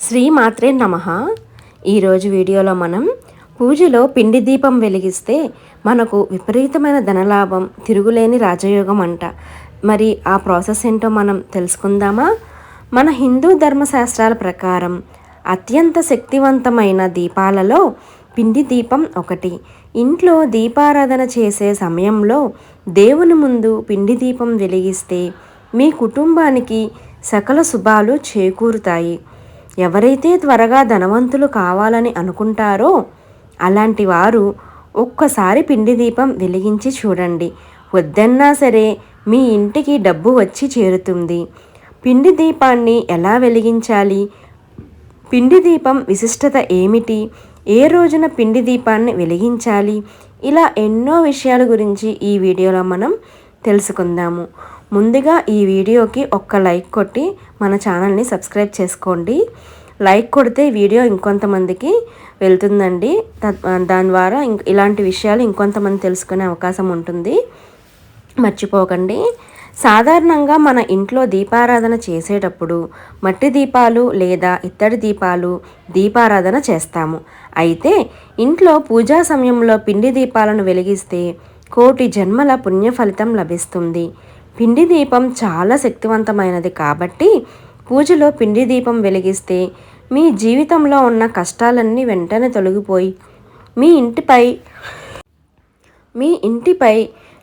శ్రీ మాత్రే నమ ఈరోజు వీడియోలో మనం పూజలో పిండి దీపం వెలిగిస్తే మనకు విపరీతమైన ధనలాభం తిరుగులేని రాజయోగం అంట. మరి ఆ ప్రాసెస్ ఏంటో మనం తెలుసుకుందామా? మన హిందూ ధర్మశాస్త్రాల ప్రకారం అత్యంత శక్తివంతమైన దీపాలలో పిండి దీపం ఒకటి. ఇంట్లో దీపారాధన చేసే సమయంలో దేవుని ముందు పిండి దీపం వెలిగిస్తే మీ కుటుంబానికి సకల శుభాలు చేకూరుతాయి. ఎవరైతే త్వరగా ధనవంతులు కావాలని అనుకుంటారో అలాంటి వారు ఒక్కసారి పిండి దీపం వెలిగించి చూడండి. వద్దన్నా సరే మీ ఇంటికి డబ్బు వచ్చి చేరుతుంది. పిండి దీపాన్ని ఎలా వెలిగించాలి? పిండి దీపం విశిష్టత ఏమిటి? ఏ రోజున పిండి దీపాన్ని వెలిగించాలి? ఇలా ఎన్నో విషయాల గురించి ఈ వీడియోలో మనం తెలుసుకుందాము. ముందుగా ఈ వీడియోకి ఒక్క లైక్ కొట్టి మన ఛానల్ని సబ్స్క్రైబ్ చేసుకోండి. లైక్ కొడితే వీడియో ఇంకొంతమందికి వెళ్తుందండి. దాని ద్వారా ఇలాంటి విషయాలు ఇంకొంతమంది తెలుసుకునే అవకాశం ఉంటుంది. మర్చిపోకండి. సాధారణంగా మన ఇంట్లో దీపారాధన చేసేటప్పుడు మట్టి దీపాలు లేదా ఇత్తడి దీపాలు దీపారాధన చేస్తాము. అయితే ఇంట్లో పూజా సమయంలో పిండి దీపాలను వెలిగిస్తే కోటి జన్మల పుణ్య ఫలితం లభిస్తుంది. పిండి దీపం చాలా శక్తివంతమైనది కాబట్టి పూజలో పిండి దీపం వెలిగిస్తే మీ జీవితంలో ఉన్న కష్టాలన్నీ వెంటనే తొలగిపోయి మీ ఇంటిపై మీ ఇంటిపై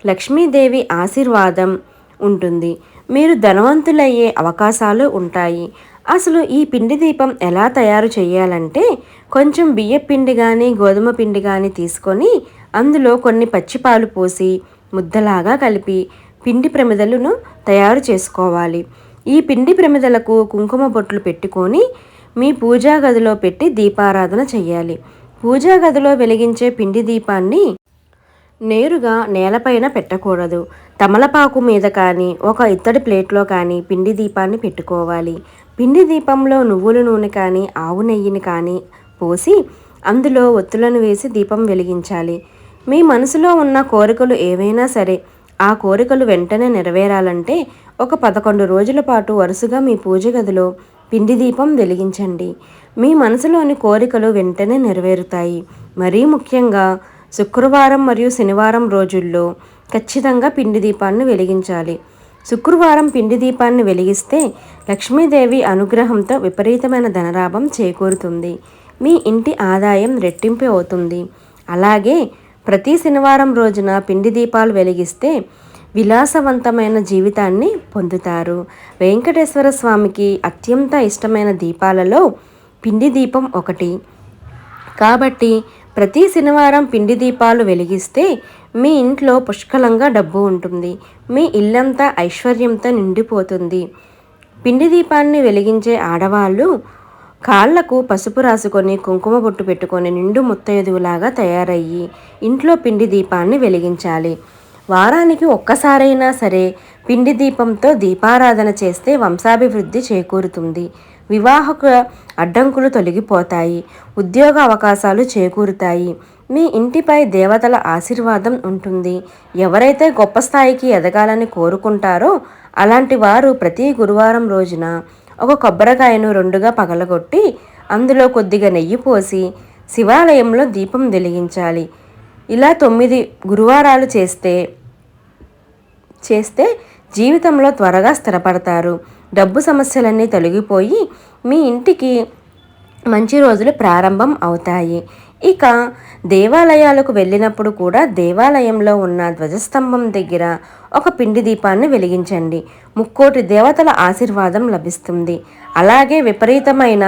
లక్ష్మీదేవి ఆశీర్వాదం ఉంటుంది. మీరు ధనవంతులయ్యే అవకాశాలు ఉంటాయి. అసలు ఈ పిండి దీపం ఎలా తయారు చేయాలంటే కొంచెం బియ్య పిండి కానీ గోధుమ పిండి కానీ తీసుకొని అందులో కొన్ని పచ్చిపాలు పోసి ముద్దలాగా కలిపి పిండి ప్రమిదలను తయారు చేసుకోవాలి. ఈ పిండి ప్రమిదలకు కుంకుమ బొట్లు పెట్టుకొని మీ పూజా గదిలో పెట్టి దీపారాధన చేయాలి. పూజా గదిలో వెలిగించే పిండి దీపాన్ని నేరుగా నేలపైన పెట్టకూడదు. తమలపాకు మీద కానీ ఒక ఇత్తడి ప్లేట్లో కానీ పిండి దీపాన్ని పెట్టుకోవాలి. పిండి దీపంలో నువ్వుల నూనె కానీ ఆవు నెయ్యిని కానీ పోసి అందులో ఒత్తులను వేసి దీపం వెలిగించాలి. మీ మనసులో ఉన్న కోరికలు ఏవైనా సరే ఆ కోరికలు వెంటనే నెరవేరాలంటే ఒక పదకొండు రోజుల పాటు వరుసగా మీ పూజ గదిలో పిండి దీపం వెలిగించండి. మీ మనసులోని కోరికలు వెంటనే నెరవేరుతాయి. మరీ ముఖ్యంగా శుక్రవారం మరియు శనివారం రోజుల్లో ఖచ్చితంగా పిండి దీపాన్ని వెలిగించాలి. శుక్రవారం పిండి దీపాన్ని వెలిగిస్తే లక్ష్మీదేవి అనుగ్రహంతో విపరీతమైన ధనలాభం చేకూరుతుంది. మీ ఇంటి ఆదాయం రెట్టింపు అవుతుంది. అలాగే ప్రతి శనివారం రోజున పిండి దీపాలు వెలిగిస్తే విలాసవంతమైన జీవితాన్ని పొందుతారు. వెంకటేశ్వర స్వామికి అత్యంత ఇష్టమైన దీపాలలో పిండి దీపం ఒకటి. కాబట్టి ప్రతి శనివారం పిండి దీపాలు వెలిగిస్తే మీ ఇంట్లో పుష్కలంగా డబ్బు ఉంటుంది. మీ ఇల్లంతా ఐశ్వర్యంతో నిండిపోతుంది. పిండి దీపాన్ని వెలిగించే ఆడవాళ్ళు కాళ్ళకు పసుపు రాసుకొని కుంకుమ బొట్టు పెట్టుకొని నిండు ముత్తైదువులాగా తయారయ్యి ఇంట్లో పిండి దీపాన్ని వెలిగించాలి. వారానికి ఒక్కసారైనా సరే పిండి దీపంతో దీపారాధన చేస్తే వంశాభివృద్ధి చేకూరుతుంది. వివాహక అడ్డంకులు తొలగిపోతాయి. ఉద్యోగ అవకాశాలు చేకూరుతాయి. మీ ఇంటిపై దేవతల ఆశీర్వాదం ఉంటుంది. ఎవరైతే గొప్ప స్థాయికి ఎదగాలని కోరుకుంటారో అలాంటి వారు ప్రతి గురువారం రోజున ఒక కొబ్బరికాయను రెండుగా పగలగొట్టి అందులో కొద్దిగా నెయ్యి పోసి శివాలయంలో దీపం వెలిగించాలి. ఇలా తొమ్మిది గురువారాలు చేస్తే చేస్తే జీవితంలో త్వరగా స్థిరపడతారు. డబ్బు సమస్యలన్నీ తొలగిపోయి మీ ఇంటికి మంచి రోజులు ప్రారంభం అవుతాయి. ఇక దేవాలయాలకు వెళ్ళినప్పుడు కూడా దేవాలయంలో ఉన్న ధ్వజస్తంభం దగ్గర ఒక పిండి దీపాన్ని వెలిగించండి. ముక్కోటి దేవతల ఆశీర్వాదం లభిస్తుంది. అలాగే విపరీతమైన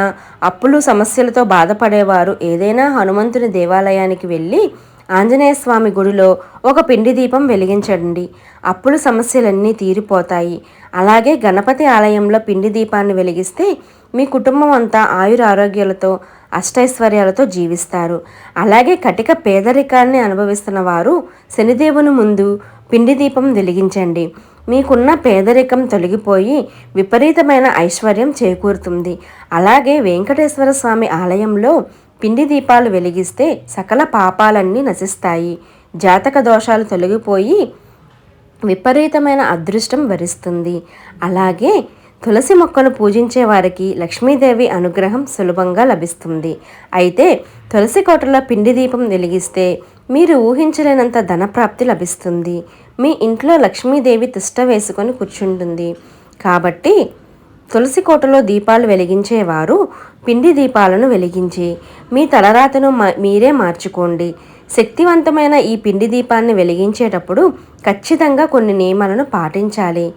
అప్పులు సమస్యలతో బాధపడేవారు ఏదైనా హనుమంతుని దేవాలయానికి వెళ్ళి ఆంజనేయ స్వామి గుడిలో ఒక పిండి దీపం వెలిగించండి. అప్పులు సమస్యలన్నీ తీరిపోతాయి. అలాగే గణపతి ఆలయంలో పిండి దీపాన్ని వెలిగిస్తే మీ కుటుంబం అంతా ఆయుర ఆరోగ్యాలతో అష్టైశ్వర్యాలతో జీవిస్తారు. అలాగే కటిక పేదరికాన్ని అనుభవిస్తున్న వారు శనిదేవుని ముందు పిండి దీపం వెలిగించండి. మీకున్న పేదరికం తొలగిపోయి విపరీతమైన ఐశ్వర్యం చేకూరుతుంది. అలాగే వెంకటేశ్వర స్వామి ఆలయంలో పిండి దీపాలు వెలిగిస్తే సకల పాపాలన్నీ నశిస్తాయి. జాతక దోషాలు తొలగిపోయి విపరీతమైన అదృష్టం వరిస్తుంది. అలాగే తులసి మొక్కను పూజించే వారికి లక్ష్మీదేవి అనుగ్రహం సులభంగా లభిస్తుంది. అయితే తులసి కోటలో పిండి దీపం వెలిగిస్తే మీరు ఊహించలేనంత ధనప్రాప్తి లభిస్తుంది. మీ ఇంట్లో లక్ష్మీదేవి తిష్ట వేసుకొని కూర్చుంటుంది. కాబట్టి తులసి కోటలో దీపాలు వెలిగించేవారు పిండి దీపాలను వెలిగించి మీ తలరాతను మీరే మార్చుకోండి. శక్తివంతమైన ఈ పిండి దీపాన్ని వెలిగించేటప్పుడు ఖచ్చితంగా కొన్ని నియమాలను పాటించాలి.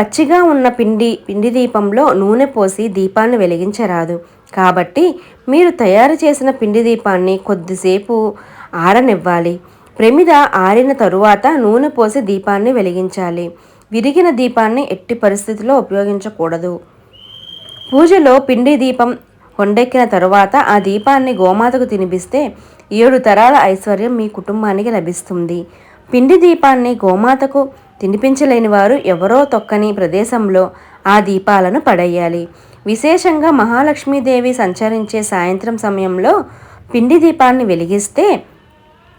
పచ్చిగా ఉన్న పిండి పిండి దీపంలో నూనె పోసి దీపాన్ని వెలిగించరాదు. కాబట్టి మీరు తయారు చేసిన పిండి దీపాన్ని కొద్దిసేపు ఆరనివ్వాలి. ప్రమిద ఆరిన తరువాత నూనె పోసి దీపాన్ని వెలిగించాలి. విరిగిన దీపాన్ని ఎట్టి పరిస్థితిలో ఉపయోగించకూడదు. పూజలో పిండి దీపం కొండెక్కిన తరువాత ఆ దీపాన్ని గోమాతకు తినిపిస్తే ఏడు తరాల ఐశ్వర్యం మీ కుటుంబానికి లభిస్తుంది. పిండి దీపాన్ని గోమాతకు తినిపించలేని వారు ఎవరో తొక్కని ప్రదేశంలో ఆ దీపాలను పడేయాలి. విశేషంగా మహాలక్ష్మీదేవి సంచరించే సాయంత్రం సమయంలో పిండి దీపాన్ని వెలిగిస్తే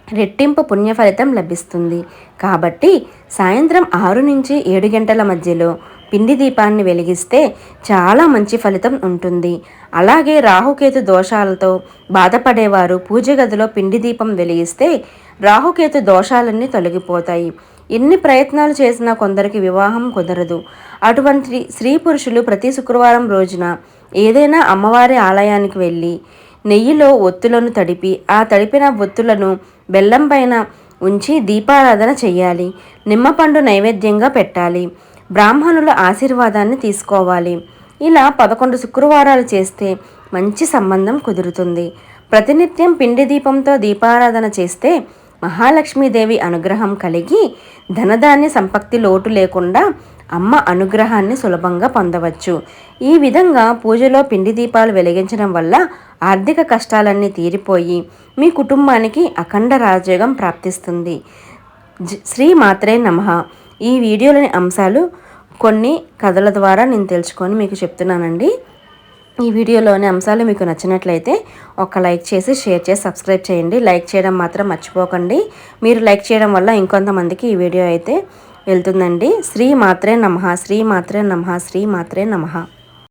రెట్టింపు పుణ్య ఫలితం లభిస్తుంది. కాబట్టి సాయంత్రం ఆరు నుంచి ఏడు గంటల మధ్యలో పిండి దీపాన్ని వెలిగిస్తే చాలా మంచి ఫలితం ఉంటుంది. అలాగే రాహుకేతు దోషాలతో బాధపడేవారు పూజ గదిలో పిండి దీపం వెలిగిస్తే రాహుకేతు దోషాలన్నీ తొలగిపోతాయి. ఎన్ని ప్రయత్నాలు చేసినా కొందరికి వివాహం కుదరదు. అటువంటి స్త్రీ పురుషులు ప్రతి శుక్రవారం రోజున ఏదైనా అమ్మవారి ఆలయానికి వెళ్ళి నెయ్యిలో ఒత్తులను తడిపి ఆ తడిపిన ఒత్తులను బెల్లం పైన ఉంచి దీపారాధన చేయాలి. నిమ్మపండు నైవేద్యంగా పెట్టాలి. బ్రాహ్మణుల ఆశీర్వాదాన్ని తీసుకోవాలి. ఇలా పదకొండు శుక్రవారాలు చేస్తే మంచి సంబంధం కుదురుతుంది. ప్రతినిత్యం పిండి దీపంతో దీపారాధన చేస్తే మహాలక్ష్మీదేవి అనుగ్రహం కలిగి ధనధాన్య సంపత్తి లోటు లేకుండా అమ్మ అనుగ్రహాన్ని సులభంగా పొందవచ్చు. ఈ విధంగా పూజలో పిండి దీపాలు వెలిగించడం వల్ల ఆర్థిక కష్టాలన్నీ తీరిపోయి మీ కుటుంబానికి అఖండ రాజయోగం ప్రాప్తిస్తుంది. శ్రీ మాత్రే నమ. ఈ వీడియోలోని అంశాలు కొన్ని కథల ద్వారా నేను తెలుసుకొని మీకు చెప్తున్నానండి. ఈ వీడియోలోని అంశాలు మీకు నచ్చినట్లయితే ఒక లైక్ చేసి షేర్ చేసి సబ్స్క్రైబ్ చేయండి. లైక్ చేయడం మాత్రం మర్చిపోకండి. మీరు లైక్ చేయడం వల్ల ఇంకొంతమందికి ఈ వీడియో అయితే వెళ్తుందండి. శ్రీ మాత్రే నమ శ్రీ మాత్రే నమ శ్రీ మాత్రే నమ.